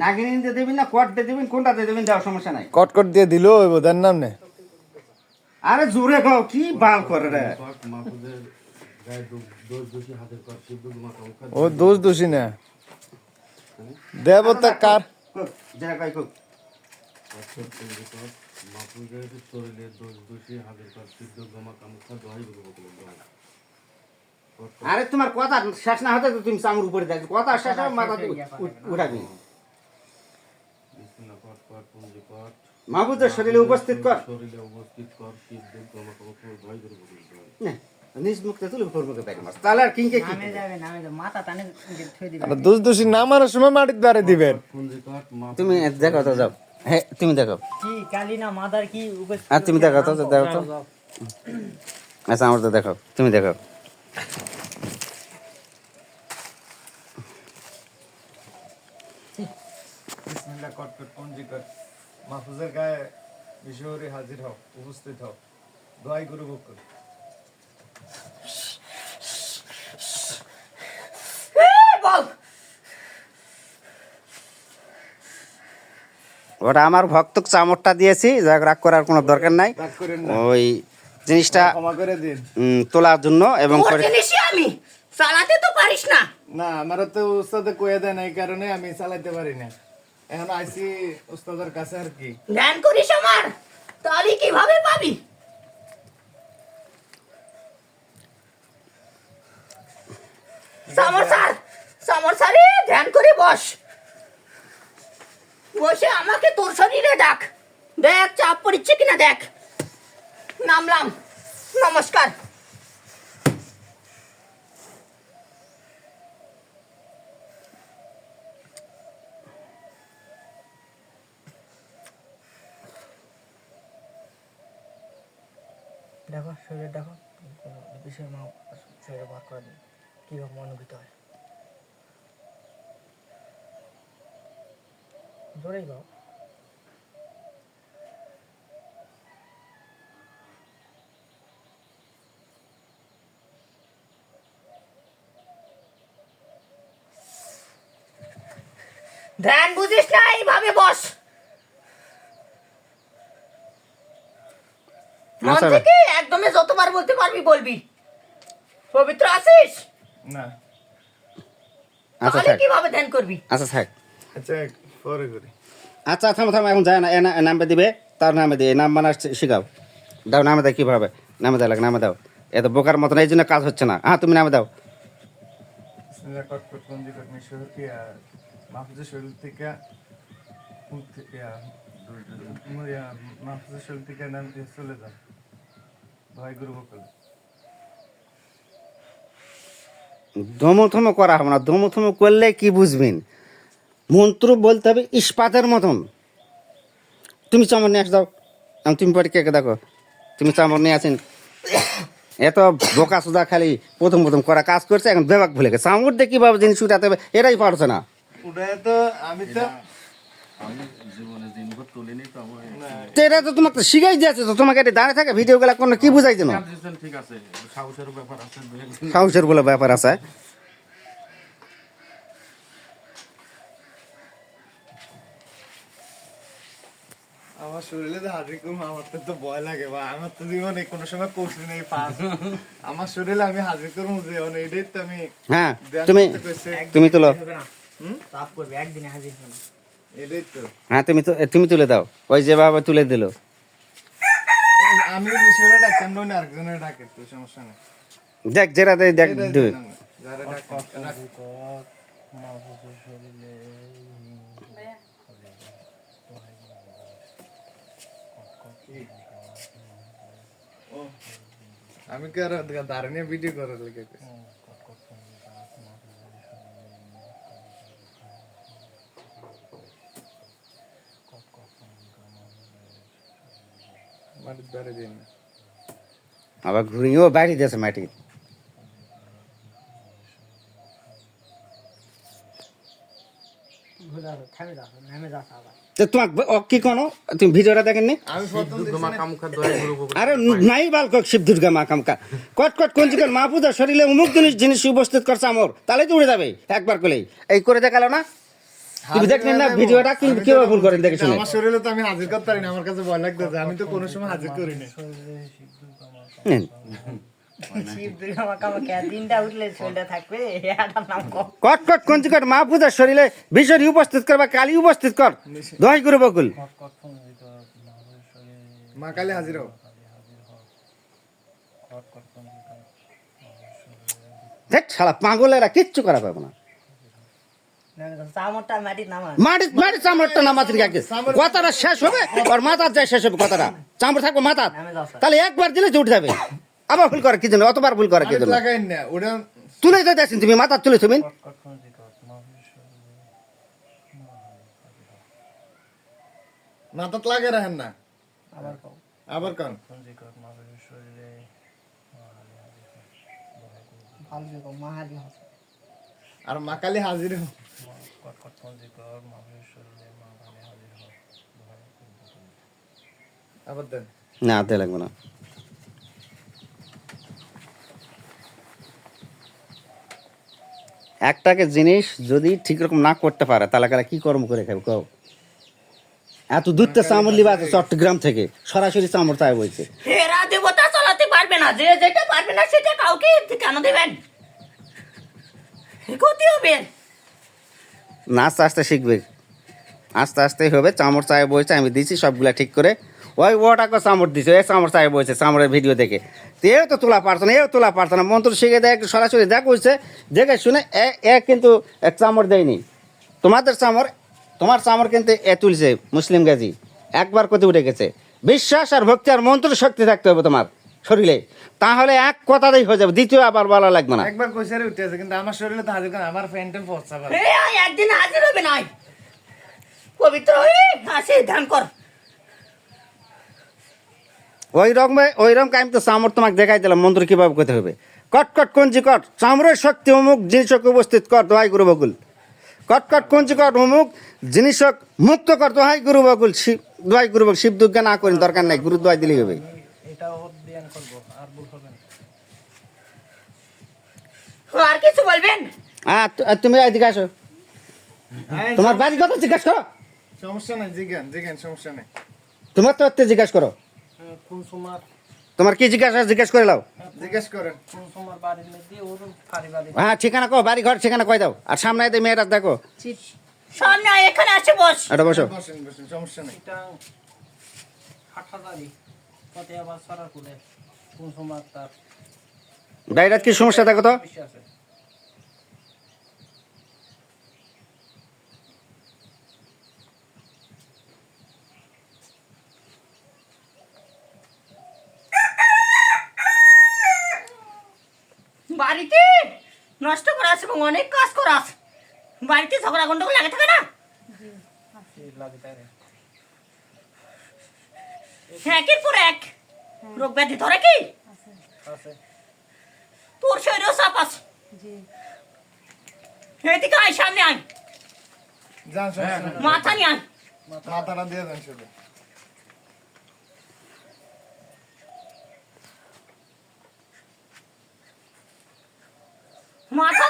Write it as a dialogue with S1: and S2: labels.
S1: নাগিনী দিয়ে দেবেন না কট দিয়ে দেবেন কোনটা দিয়ে দেবেন যাও সমস্যা নাই।
S2: কটকট দিয়ে দিল ওই নাম নে।
S1: আরে জোরে গাও কি বাল করে রে।
S2: ও দোষ দোষী না। দেবতা কার?
S1: কুক, যেটা কই কুক। আরে তোমার কথা শেষ না হতে তো তুমি চামড় উপরে দেখো কথা শেষ হবে মাথা উঠাবি মাহবুদের শরীরে উপস্থিত কর। নিজ তুলে তাহলে আর কিংকে কি
S3: নামে যাবে নামে মাথা টানে থই দিবে।
S2: আর দোষ দোষী না মারার সময় মাটির দ্বারে দিবেন।
S1: তুমি দেখো তো যাও। হ্যাঁ তুমি দেখো।
S3: কি কালি না মাদার কি উপস্থিত
S1: আর তুমি দেখো তো দেখো তো। আচ্ছা আমার তো দেখো। তুমি দেখো।
S2: বিসমিল্লাহ কটকট পঞ্জিকট মাহফুজের গায়ে বিশ্বরে হাজির হও উপস্থিত হও। দোয়াই গুরু
S1: ওটা আমার ভক্ত চামড়টা দিয়েছি যাক রাগ করার কোনো দরকার নাই। ওই জিনিসটা
S2: ক্ষমা করে দিন।
S1: তোলার জন্য এবং
S3: আমি। চালাতে তো পারিস না।
S2: না আমার তো উস্তাদে কয়ে দেন এই কারণে আমি চালাইতে পারি না। এখন আইসি উস্তাদের কাছে আর কি।
S3: ধ্যান করিস আমার। তাহলে কীভাবে পাবি? সামরসার সামরসারে ধ্যান করে বস। বসে আমাকে তোর শরীরে ডাক দেখ চাপ পড়ছে কিনা দেখ। নামলাম। নমস্কার। দেখো, শরীর দেখো, বিষয় মা শরীরে বার করে দিন কীভাবে অনুভূত হয়। জোরেই গাও ধ্যান বুঝিস না এইভাবে বস। মন
S1: আচ্ছা।
S3: থেকে একদমই যতবার বলতে পারবি বলবি। পবিত্র আছিস?
S2: না।
S1: আচ্ছা থাক।
S3: কীভাবে ধ্যান করবি?
S1: আচ্ছা থাক।
S2: আচ্ছা পরে করি।
S1: আচ্ছা থামো থামো এখন যায় না। এ না- নামে দিবে তার নামে দিয়ে নাম বানা শিখাও। দাও নামে দাও কীভাবে? নামে দাও লাগে নামে দাও। এত বোকার মতন এই জন্য কাজ হচ্ছে না। হ্যাঁ তুমি নামে দাও।
S2: মাহফুজের শরীর থেকে মাহফুজের শরীর থেকে নাম চলে যান। দোয়াই গুরু বকুল।
S1: ধমথম করা হবে না, ধমথম করলে কি বুঝবেন? মন্ত্র বলতে হবে, ইস্পাতের মতন। তুমি চামড় নিয়ে আস দাও। আমি, তুমি পরে কে কে দেখো? তুমি চামড় নিয়ে আসেন। এত বোকা সুদা খালি প্রথম প্রথম করা কাজ করছে, এখন বেবাক ভুলে গেছে। চামড় দিয়ে কীভাবে জিনিস উঠাতে হবে এটাই পারছে না।
S2: ওটা তো আমি তো
S1: তো এটা তো তোমাকে শিখাই দিয়েছে তো তোমাকে এটা দাঁড়িয়ে থাকে ভিডিও গুলা কোনো কি বুঝাই যেন
S4: সাহসের ব্যাপার আছে
S1: সাহসের বলে ব্যাপার আছে।
S2: আমার শরীরে তো হাজির করব আমার তো তো ভয় লাগে বা আমার তো জীবনে কোনো সময় করছি নেই পাস আমার শরীরে আমি হাজির করব জীবন এটাই তো আমি
S1: হ্যাঁ তুমি তুমি তুলো।
S3: তাপ করবে একদিনে হাজির হবে
S1: হ্যাঁ তুমি তো তুমি তুলে দাও। ওই যেভাবে তুলে দিল।
S2: আমি বিষয়টা ডাক্তার নই না আরেকজনের ডাকে তো সমস্যা নেই।
S1: দেখ যেটা দেখ দেখ দুই।
S2: আমি কি আর দাঁড়িয়ে ভিডিও করার লেগে কইছি? মাটির দ্বারে দিন না
S1: আবার ঘুরিয়েও বাড়ি দিয়েছে মাটি। তোমাক কি কোনো? তুমি ভিডিওটা দেখেননি?
S2: আমি
S4: মা কামুখা দয়া গুরু বকুল
S1: আরে নাই বালক শিব দুর্গা মা কামকা কট কট কঞ্চিকার মা পূজা শরীরে অমুক জিনিস জিনিস উপস্থিত করছে আমর তাহলে তো উড়ে যাবে একবার করলেই এই করে দেখাল না? তুমি দেখলেন না ভিডিওটা কি কেউ ভুল করেন দেখে শুনে।
S2: আমার শরীরে তো আমি হাজির করতে পারি না আমার কাছে ভয় লাগতেছে আমি তো কোনো সময় হাজির করি না।
S1: নেন।
S5: শিব মা কামাকে দিনটা উঠলে শরীরটা থাকবে এটার নাম কম
S1: কট কট কঞ্চিকার মা পূজা শরীরে বিশ্বরী উপস্থিত কর বা কালী উপস্থিত কর। দোহাই গুরু বকুল।
S2: মা কালী হাজির
S1: দেখ শালা পাগলেরা কিচ্ছু করা পাবো না।
S5: মাটির
S1: চামড়টা কথাটা শেষ হবে আর মাথার যায় শেষ হবে কথাটা চামড় থাকবে তাহলে একবার দিলে উঠে যাবে আবার ভুল করে কি জন্য অতবার ভুল করে কি জন্য তুলে তো দেখছেন তুমি তুলে তুমি
S2: মাথাত লাগে রাখেন না
S5: আবার
S2: আবার
S5: যে কও মাহাদি
S2: হাজির আবার দেন।
S1: না হাতে লাগবে না। একটাকে জিনিস যদি ঠিক রকম না করতে পারে তাহলে কারা কি কর্ম করে খাবে কও? এত দূরতে চামড় লিবা আছে চট্টগ্রাম থেকে সরাসরি চামড় তাই বলছে
S3: এরা দেবতা চালাতে পারবে না যে যেটা পারবে না সেটা কাউকে কেন দেবেন? ক্ষতি হবে।
S1: না আস্তে শিখবে। আস্তে আস্তে হবে, চামড় চায়ে বইছে, আমি দিছি সবগুলা ঠিক করে। ওই ওটাকে চামড় দিছে, এই চামড় চায়ে বইছে, চামড়ের ভিডিও দেখে। এও তো তোলা পারতো না এও তোলা পারতো না। মন্ত্র শিখে দেয় সরাসরি দেখ হয়েছে দেখে শুনে এ এ কিন্তু এক চামড় দেয়নি। তোমাদের চামড়, তোমার চামড় কিন্তু এ তুলছে, মুসলিম গাজী। একবার কত উঠে গেছে। বিশ্বাস আর ভক্তি আর মন্ত্র শক্তি থাকতে হবে তোমার। শরীরে তাহলে এক কথাতেই হয়ে যাবে দ্বিতীয় আবার বলা লাগবে না।
S2: একবার কইসারে উঠে আছে কিন্তু আমার শরীরে তো হাজির করেন আমার ফ্যান্টেন পড়ছে
S3: একদিন হাজির হবে নাই। পবিত্র হয়ে আসে ধ্যান কর।
S1: ওই রকমে ওই রকম কাইম তো চামড় তোমাকে দেখাই দিলাম মন্ত্র কীভাবে করতে হবে। কট কট কঞ্চি কট চামড়ের শক্তি অমুক জিনিসক উপস্থিত কর দোহাই গুরু বকুল। কট কট কঞ্চি কট অমুক জিনিসক মুক্ত কর দোহাই গুরু বকুল শিব দোহাই গুরু বকুল শিব দুর্গা না করেন দরকার নাই গুরু দোহাই দিলেই হবে।
S3: আর কিছু বলবেন?
S1: হ্যাঁ তু- আর তুমি এদিকে আসো। তোমার বাড়ি কথা জিজ্ঞাসা করো।
S2: সমস্যা নাই জিজ্ঞান জিজ্ঞান সমস্যা নাই।
S1: তোমার তো এতে জিজ্ঞাসা করো।
S5: কোন সময়
S1: তোমার কি জিজ্ঞাসা জিজ্ঞাসা করে লাও।
S2: জিজ্ঞেস করেন।
S1: হ্যাঁ ঠিকানা কো বাড়ি ঘর ঠিকানা কই দাও। আর সামনে মেয়েরা দেখো।
S3: সামনে এখানে আসে বস।
S1: এটা বসো।
S2: বসেন বসেন সমস্যা নাই।
S5: পথে আবার সরার কুলে কোন সময় তার
S1: ডাইরাত কি সমস্যা দেখো তো?
S3: বাড়িতে নষ্ট করা আছে এবং অনেক কাজ করা আছে। বাড়িতে ঝগড়া গন্ডগোল লাগে থাকে না?
S5: লাগে তাই রে।
S3: একের পর এক। রোগ ব্যাধি ধরে কি? তোর শরীরেও চাপ আছে। এদিকে আয় সামনে
S2: হ্যাঁ, আয়।
S3: মাথা নিয়ে আয়।
S2: মাথা